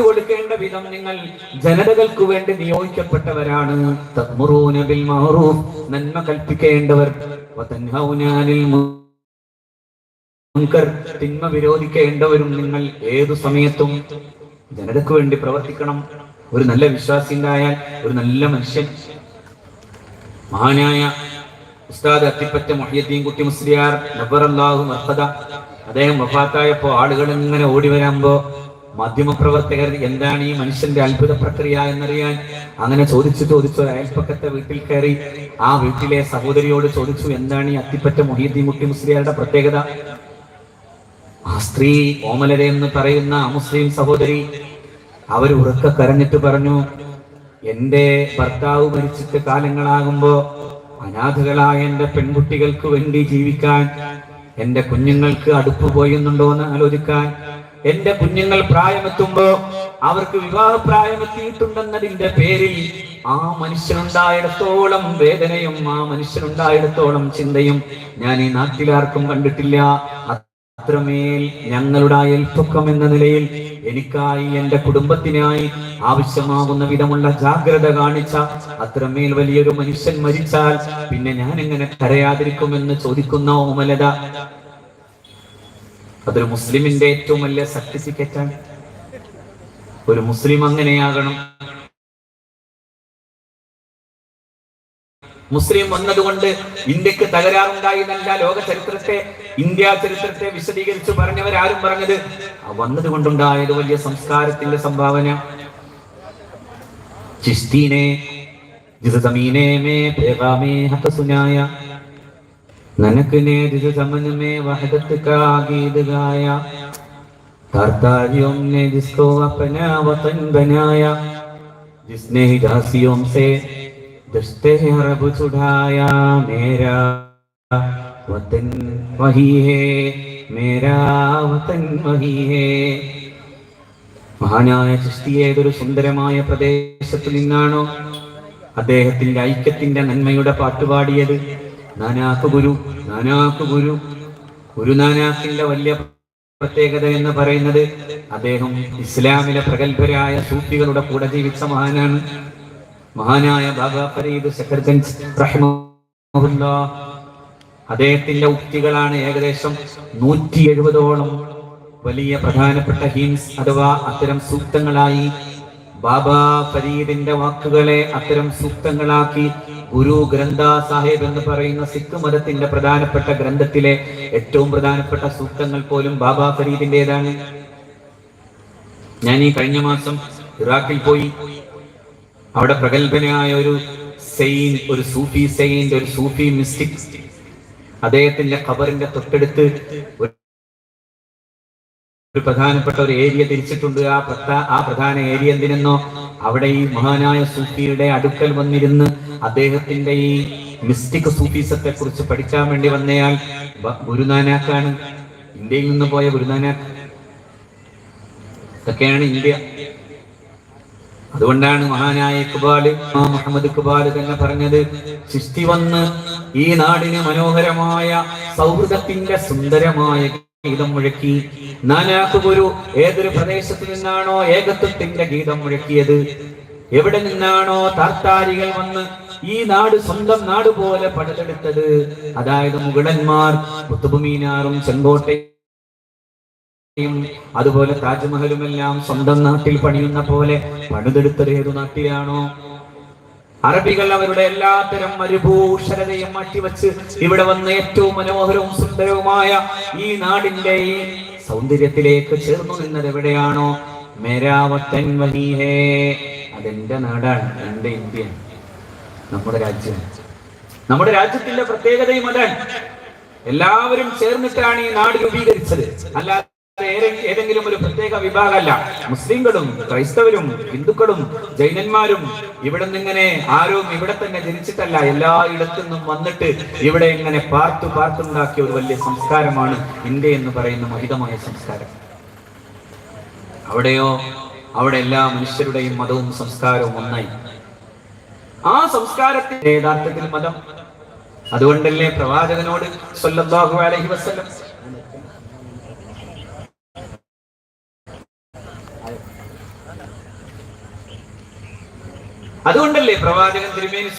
കൊടുക്കേണ്ട വിധം നിങ്ങൾ ജനതകൾക്ക് വേണ്ടി നിയോഗിക്കപ്പെട്ടവരാണ്. നന്മ കൽപ്പിക്കേണ്ടവർ. തിന്മ വിരോധിക്കേണ്ടവരും നിങ്ങൾ ഏതു സമയത്തും ജനതക്ക് വേണ്ടി പ്രവർത്തിക്കണം. ഒരു നല്ല വിശ്വാസി ഉണ്ടായാൽ ഒരു നല്ല മനുഷ്യൻ. മഹാനായ ഉസ്താദ് അത്തിപ്പറ്റ മൊഹിയദ്ദീൻ കുട്ടി മുസ്ലിയാർ നബറല്ലാഹു മർഹദ അദ്ദേഹം വഫാത്തായപ്പോ ആളുകൾ ഇങ്ങനെ ഓടി വരുമ്പോ മാധ്യമപ്രവർത്തകർ എന്താണ് ഈ മനുഷ്യന്റെ അത്ഭുത പ്രക്രിയ എന്നറിയാൻ അങ്ങനെ ചോദിച്ചു ചോദിച്ചു അയൽപ്പക്കത്തെ വീട്ടിൽ കയറി ആ വീട്ടിലെ സഹോദരിയോട് ചോദിച്ചു എന്താണ് ഈ അത്തിപ്പറ്റ മൊഹീദ്ദീൻ കുട്ടി മുസ്ലിയാരുടെ പ്രത്യേകത? ആ സ്ത്രീ ഓമലര എന്ന് പറയുന്ന മുസ്ലിം സഹോദരി. അവർ ഉറക്ക കരഞ്ഞിട്ട് പറഞ്ഞു എന്റെ ഭർത്താവ് മരിച്ചിട്ട് കാലങ്ങളാകുമ്പോ അനാഥകളായ എന്റെ പെൺകുട്ടികൾക്ക് വേണ്ടി ജീവിക്കാൻ എന്റെ കുഞ്ഞുങ്ങൾക്ക് അടുപ്പ് പോയുന്നുണ്ടോ എന്ന് ആലോചിക്കാൻ എന്റെ കുഞ്ഞുങ്ങൾ പ്രായമെത്തുമ്പോ അവർക്ക് വിവാഹ പ്രായമെത്തിയിട്ടുണ്ടെന്നതിന്റെ പേരിൽ ആ മനുഷ്യനുണ്ടായിടത്തോളം വേദനയും ആ മനുഷ്യനുണ്ടായിടത്തോളം ചിന്തയും ഞാൻ ഈ നാട്ടിലാർക്കും കണ്ടിട്ടില്ല. അത്രമേൽ ഞങ്ങളുടെ അയൽപ്പൊക്കം എന്ന നിലയിൽ എനിക്കായി എന്റെ കുടുംബത്തിനായി ആവശ്യമാകുന്ന വിധമുള്ള ജാഗ്രത കാണിച്ച അത്രമേൽ വലിയൊരു മനുഷ്യൻ മരിച്ചാൽ പിന്നെ ഞാൻ എങ്ങനെ കരയാതിരിക്കുമെന്ന് ചോദിക്കുന്ന ഓമലത അതൊരു മുസ്ലിമിന്റെ ഏറ്റവും വലിയ സർട്ടിഫിക്കറ്റാണ് ഒരു മുസ്ലിം അങ്ങനെയാകണം. മുസ്ലിം വന്നതുകൊണ്ട് ഇന്ത്യയ്ക്ക് തകരാറുണ്ടായി എന്നല്ല ലോക ചരിത്രത്തെ ഇന്ത്യ ചരിത്രത്തെ വിശദീകരിച്ച് പറഞ്ഞവരാരും പറഞ്ഞത് ആ വന്നത് കൊണ്ടുണ്ടായത് വലിയ സംസ്കാരത്തിന്റെ സംഭാവന. ചിസ്തീനെ ജിതമീനെ മേ പേഗാമേ ഹത്ത നനക്കിനേതിച്ചു സമനമേ വഹദത്തുകാകീതുകായ കാഗീദായ നേ ജിസ്കോ അപ്പന വതൻ ബനായ ജിസ്നെ ദാസിയോം സേ ദസ്തേ ഹരബ് ചുടായ മേരാ വതൻ വഹീ ഹേ മേരാ വതൻ വഹീ ഹേ മഹാനായ ചിസ്തി ഏതൊരു സുന്ദരമായ പ്രദേശത്തു നിന്നാണോ അദ്ദേഹത്തിന്റെ ഐക്യത്തിന്റെ നന്മയുടെ പാട്ടുപാടിയത്? നാനാക്ക് ഗുരു നാനാക്ക് ഗുരു. ഗുരു നാനാക്കിന്റെ വലിയ പ്രത്യേകത എന്ന് പറയുന്നത് അദ്ദേഹം ഇസ്ലാമിലെ പ്രഗത്ഭരായ സൂഫികളുടെ കൂടെ ജീവിച്ച മഹാനാണ്. മഹാനായ ബാബാ ഫരീദ് അദ്ദേഹത്തിന്റെ ഉക്തികളാണ് ഏകദേശം നൂറ്റി എഴുപതോളം വലിയ പ്രധാനപ്പെട്ട ഹീൻസ് അഥവാ അത്തരം സൂക്തങ്ങളായി ബാബാ ഫരീദിന്റെ വാക്കുകളെ അത്തരം സൂക്തങ്ങളാക്കി ഗുരു ഗ്രന്ഥ സാഹിബ് എന്ന് പറയുന്ന സിഖ് മതത്തിന്റെ പ്രധാനപ്പെട്ട ഗ്രന്ഥത്തിലെ ഏറ്റവും പ്രധാനപ്പെട്ട സൂക്തങ്ങൾ പോലും ബാബാ ഫരീദിന്റേതാണ്. ഞാൻ ഈ കഴിഞ്ഞ മാസം ഇറാഖിൽ പോയി. അവിടെ പ്രഗത്ഭനായ ഒരു സെയിൻ ഒരു സൂഫി സെയിൻ ഒരു സൂഫി മിസ്റ്റിക് അദ്ദേഹത്തിന്റെ ഖബറിന്റെ തൊട്ടടുത്ത് ഒരു ഒരു പ്രധാനപ്പെട്ട ഒരു ഏരിയ തിരിച്ചിട്ടുണ്ട്. ആ പ്രത ആ പ്രധാന ഏരിയ എന്തിനെന്നോ അവിടെ ഈ മഹാനായ സൂഫിയുടെ അടുക്കൽ വന്നിരുന്ന് അദ്ദേഹത്തിന്റെ ഈ മിസ്റ്റിക് സൂഫീസത്തെ കുറിച്ച് പഠിക്കാൻ വേണ്ടി വന്നയാൾ ഗുരുനാനാക്കാണ്. ഇന്ത്യയിൽ നിന്ന് പോയ ഗുരുനാനാക്ക്. ഇതൊക്കെയാണ് ഇന്ത്യ. അതുകൊണ്ടാണ് മഹാനായ ഇക്ബാൽ മുഹമ്മദ് ഇക്ബാൽ തന്നെ പറഞ്ഞത് ശിഷ്ടി വന്ന് ഈ നാടിന് മനോഹരമായ സൗഹൃദത്തിന്റെ സുന്ദരമായ ഗീതം മുഴക്കി. നാനാക്ക് ഗുരു ഏതൊരു പ്രദേശത്ത് നിന്നാണോ ഏകത്വത്തിന്റെ ഗീതം മുഴക്കിയത്? എവിടെ നിന്നാണോ താർത്താരികൾ വന്ന് ഈ നാട് സ്വന്തം നാട് പോലെ പടുത്തെടുത്തത് അതായത് മുഗളന്മാർ കുത്തുബുമീനാറും ചെങ്കോട്ടയും അതുപോലെ താജ്മഹലുമെല്ലാം സ്വന്തം നാട്ടിൽ പണിയുന്ന പോലെ പണിതെടുത്തത് ഏതു നാട്ടിലാണോ? അറബികൾ അവരുടെ എല്ലാത്തരം മരുഭൂഷരതയും മാറ്റിവെച്ച് ഇവിടെ വന്ന ഏറ്റവും മനോഹരവും സുന്ദരവുമായ ഈ നാടിന്റെ ഈ സൗന്ദര്യത്തിലേക്ക് ചേർന്നു നിന്നത് എവിടെയാണോ? മെരാവത്തൻ അതെന്റെ നാടാണ് എന്റെ ഇന്ത്യ നമ്മുടെ രാജ്യം. നമ്മുടെ രാജ്യത്തിന്റെ പ്രത്യേകതയും അതാണ്. എല്ലാവരും ചേർന്നിട്ടാണ് ഈ നാട് രൂപീകരിച്ചത്. അല്ലാതെ ഏതെങ്കിലും ഒരു പ്രത്യേക വിഭാഗമല്ല. മുസ്ലിങ്ങളും ക്രൈസ്തവരും ഹിന്ദുക്കളും ജൈനന്മാരും ഇവിടെ നിന്നിങ്ങനെ ആരും ഇവിടെ തന്നെ ജനിച്ചിട്ടല്ല. എല്ലായിടത്തു നിന്നും വന്നിട്ട് ഇവിടെ ഇങ്ങനെ പാർത്തു പാർത്തുണ്ടാക്കിയ ഒരു വലിയ സംസ്കാരമാണ് ഇന്ത്യ എന്ന് പറയുന്ന മഹിതമായ സംസ്കാരം. അവിടെയോ അവിടെ എല്ലാ മനുഷ്യരുടെയും മതവും സംസ്കാരവും ഒന്നായി. ആ സംസ്കാരത്തിന്റെ യഥാർത്ഥത്തിൽ മതം. അതുകൊണ്ടല്ലേ പ്രവാചകനോട് സല്ലല്ലാഹു അലൈഹി വസല്ലം അതുകൊണ്ടല്ലേ പ്രവാചകൻ തിരുമേനി